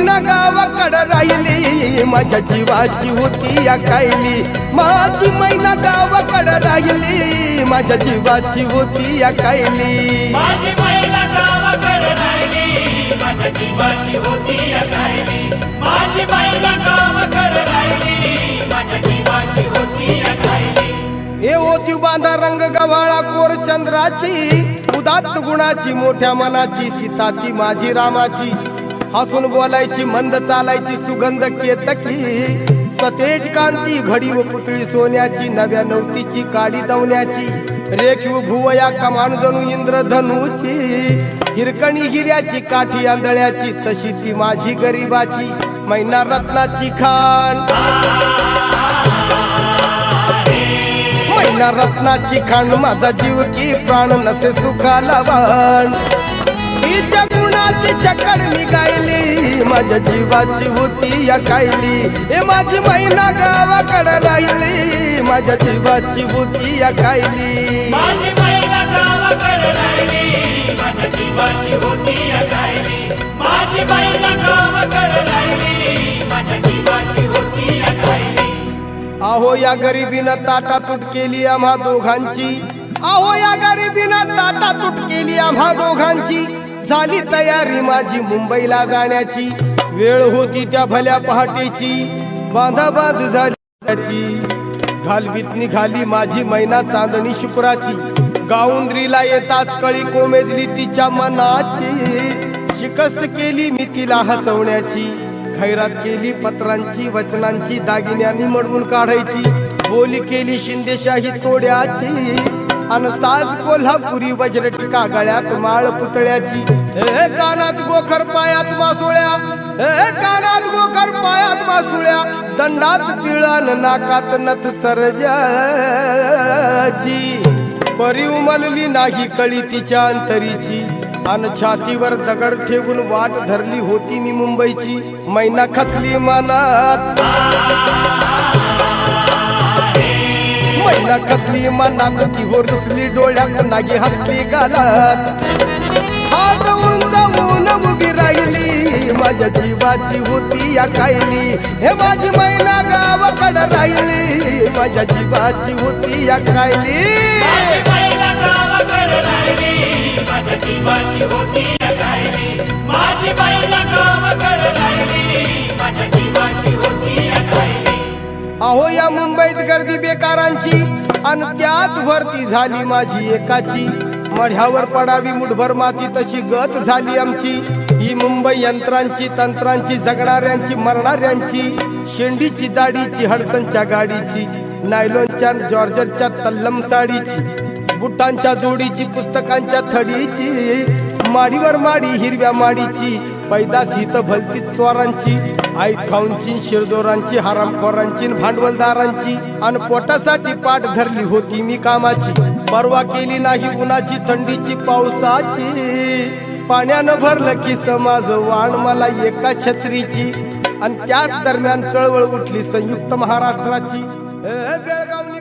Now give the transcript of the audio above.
मैना गावाकडं राहिली माझ्या जीवाची होती या कायली. माझी मैना गावाकडं राहिली माझ्या जीवाची होती या कायली. माझी महिला गावाकडे राहिली माझ्या जीवाची होती अकायली माझी महिला गावाकडे राहिली माझ्या जीवाची होती अकायली ए ओती बांधा रंग गव्हाळा कोर चंद्राची उदात्त गुणाची मोठ्या मनाची सीता ती माझी रामाची. हसून बोलायची मंद चालायची सुगंध केतकी. सतेज कांती घडी व पुतळी सोन्याची नव्या नवतीची काडी दवण्याची रेखीव भुवया कमान जणू इंद्रधनुची. हिरकणी हिऱ्याची काठी आंधळ्याची तशी ती माझी गरिबाची. मैना रत्नाची खान. मैना रत्नाची खाण माझा जीव की प्राण नसे सुखाला वाण. गुणाची चकड मी गायली. माझ्या जीवाची होती या कायली. हे माझी मैना गावाकडे राहिली. माझ्या जीवाची होती या कायली. माझी महिला गावाकडे राहिली. माझ्या जीवाची होती अकायली माझी महिला गावाकडे राहिली. माझ्या जीवाची होती अकायली अहो या गरिबीनं ताटा तुट केली आम्हा दोघांची. अहो या गरिबीनं ताटा तुट केली आम्हा दोघांची. झाली तयारी माझी मुंबईला जाण्याची. वेळ होती त्या भल्या पहाटेची. बांधाबांध झाली त्याची. घालवीत निघाली माझी मैना चांदणी शुक्राची. गाऊंद्रीला येताच कळी कोमेजली तिच्या मनाची. शिकस्त केली मी तिला हसवण्याची. खैरात केली पत्रांची वचनांची दागिन्यांनी मडवून काढायची. बोली केली शिंदेशाही तोड्याची. अन साज कोल्हापुरी वज्र टिका गळ्यात माळ पुतळ्याची. हे कानात गोखर पायात मासुळ्या. हे कानात गोखर पायात मासुळ्या. दंडात पिळण नाकात नथ सरजाची. परी उमलली नाही कळी तिच्या अंतरीची. अन छातीवर दगड ठेवून वाट धरली होती मी मुंबईची. मैना खचली मनात. मैना खचली मनात ती हो रुसली डोळ्यात नागी हसली गालात. हात जाऊन उभी राहिली माझ्या जीवाची होती या कायली. हे माझी मैना गावाकडे राहिली माझ्या जीवाची होती या कायली. मुंबईत गर्दी बेकारांची आणि त्यात भरती झाली माझी एकाची. मढ्यावर पडावी मुठभर माती तशी गत झाली आमची. ही मुंबई यंत्रांची तंत्रांची जगणाऱ्यांची मरणाऱ्यांची. शेंडीची दाढीची हडसनच्या गाडीची नायलॉनच्या जॉर्जटच्या तल्लम साडीची. बुटांच्या जोडीची पुस्तकांच्या थडीची. माडीवर माडी हिरव्या माडीची. पैदास हित भलती चोरांची आई खाऊंची शिरदोरांची हरामखोरांची भांडवलदारांची. अन पोटासाठी पाठ धरली होती मी कामाची. परवा केली नाही उन्हाची थंडीची पावसाची. पाण्यानं भरलं की समाज वाण मला एका छत्रीची. आणि त्याच दरम्यान चळवळ उठली संयुक्त महाराष्ट्राची. बेळगावली